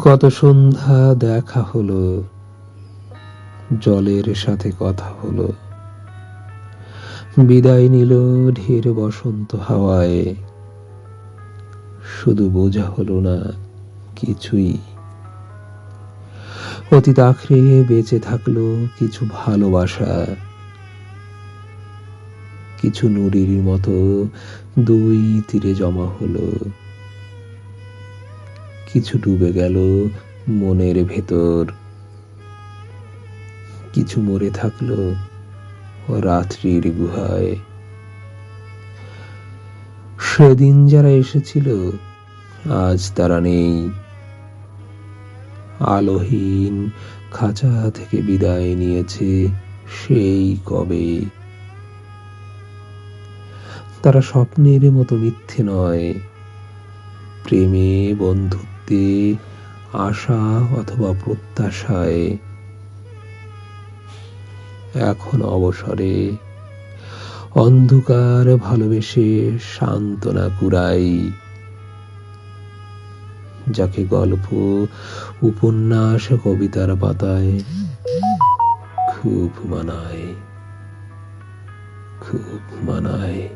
কত সন্ধ্যা দেখা হলো। জলের সাথে কথা হলো। বিদায় নিল ঢের বসন্ত হাওয়ায়। শুধু বোঝা হলো না কিছুই। অতীত আখড়ে বেঁচে থাকল কিছু ভালোবাসা। কিছু নুড়ির মতো দুই তীরে জমা হলো। কিছু ডুবে গেল মনের ভেতর। কিছু মরে থাকল রাত্রির গুহায়। সেদিন যারা এসেছিল, আজ তারা নেই। আলোহীন খাঁচা থেকে বিদায় নিয়েছে সেই কবে। তারা স্বপ্নের মতো মিথ্যে নয়। প্রেমে বন্ধুত্বে আশা অথবা প্রত্যাশায় এখন অবসরে। অন্ধকার ভালোবেসে সান্ত্বনা কুড়াই। যাকে গল্প, উপন্যাস, কবিতার পাতায় খুব মানায় খুব মানায়।